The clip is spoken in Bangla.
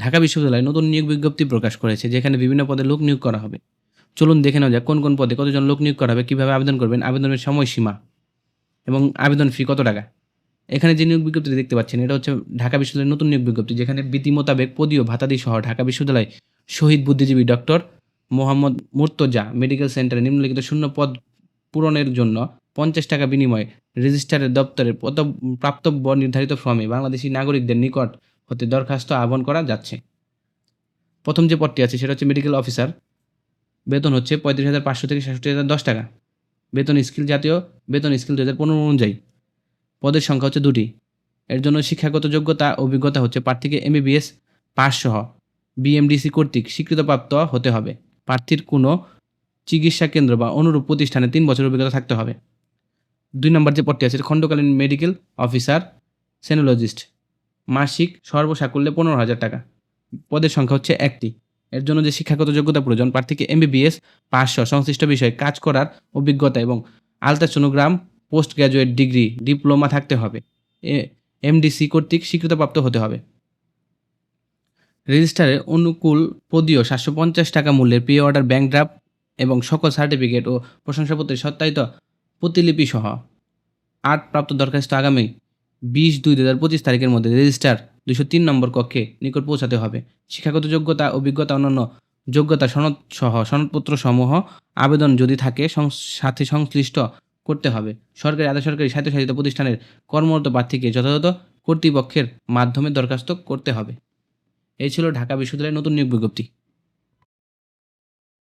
ঢাকা বিশ্ববিদ্যালয় নতুন নিয়োগ বিজ্ঞপ্তি প্রকাশ করেছে, যেখানে বিভিন্ন পদে লোক নিয়োগ করা হবে। চলুন দেখে নেওয়া যাক কোন কোন পদে কতজন লোক নিয়োগ করা হবে, কীভাবে আবেদন করবেন, আবেদনের সময়সীমা এবং আবেদন ফি কত টাকা? এখানে যে নিয়োগ বিজ্ঞপ্তি দেখতে পাচ্ছেন, এটা হচ্ছে ঢাকা বিশ্ববিদ্যালয়ের নতুন নিয়োগ বিজ্ঞপ্তি, যেখানে বিধি মোতাবেক পদীয় ভাতাদি সহ ঢাকা বিশ্ববিদ্যালয় শহীদ বুদ্ধিজীবী ডক্টর মোহাম্মদ মুর্তজা মেডিকেল সেন্টারে নিম্নলিখিত শূন্য পদ পূরণের জন্য পঞ্চাশ টাকা বিনিময়ে রেজিস্ট্রারের দপ্তরের পত- প্রাপ্তব্য নির্ধারিত ফর্মে বাংলাদেশি নাগরিকদের নিকট হতে দরখাস্ত আহ্বান করা যাচ্ছে। প্রথম যে পদটি আছে, সেটা হচ্ছে মেডিকেল অফিসার বেতন হচ্ছে পঁয়ত্রিশ হাজার পাঁচশো থেকে সাতষট্টি হাজার দশ টাকা। বেতন স্কিল জাতীয়, বেতন স্কিল দু হাজার পনেরো অনুযায়ী। পদের সংখ্যা হচ্ছে দুটি। এর জন্য শিক্ষাগত যোগ্যতা, অভিজ্ঞতা হচ্ছে প্রার্থীকে এমবিবিএস পাস সহ। বিএমডিসি কর্তৃক স্বীকৃতপ্রাপ্ত হতে হবে। প্রার্থীর কোনো চিকিৎসা কেন্দ্র বা অনুরূপ প্রতিষ্ঠানে তিন বছর অভিজ্ঞতা থাকতে হবে। দুই নম্বর যে পদটি আছে খণ্ডকালীন মেডিকেল অফিসার সেনোলজিস্ট মাসিক সর্বসাকুল্যে পনেরো হাজার টাকা। পদের সংখ্যা হচ্ছে একটি। এর জন্য যে শিক্ষাগত যোগ্যতা প্রয়োজন, প্রার্থীকে এমবিবিএস পাঁচশো সংশ্লিষ্ট বিষয়ে কাজ করার অভিজ্ঞতা এবং ultrasonogram post graduate degree, diploma থাকতে হবে। এমডিসি কর্তৃক স্বীকৃতপ্রাপ্ত হতে হবে। রেজিস্টারে অনুকূল পদীয় সাতশো পঞ্চাশ টাকা মূল্যের প্রি অর্ডার ব্যাংক ড্রাফট এবং সকল সার্টিফিকেট ও প্রশংসাপত্রের সত্যায়িত প্রতিলিপি সহ আট প্রাপ্ত দরখাস্ত আগামী বিশ দুই দু হাজার পঁচিশ তারিখের মধ্যে রেজিস্টার দুশো তিন নম্বর কক্ষে নিকট পৌঁছাতে হবে। শিক্ষাগত যোগ্যতা অভিজ্ঞতা অন্যান্য যোগ্যতা সনদ সহ সনদপত্র সমূহ আবেদন যদি থাকে সাথে সংশ্লিষ্ট করতে হবে। সরকারি আধা সরকারি স্বায়ত্তশাসিত প্রতিষ্ঠানের কর্মরত প্রার্থীকে যথাযথ কর্তৃপক্ষের মাধ্যমে দরখাস্ত করতে হবে। এই ছিল ঢাকা বিশ্ববিদ্যালয়ের নতুন নিয়োগ বিজ্ঞপ্তি।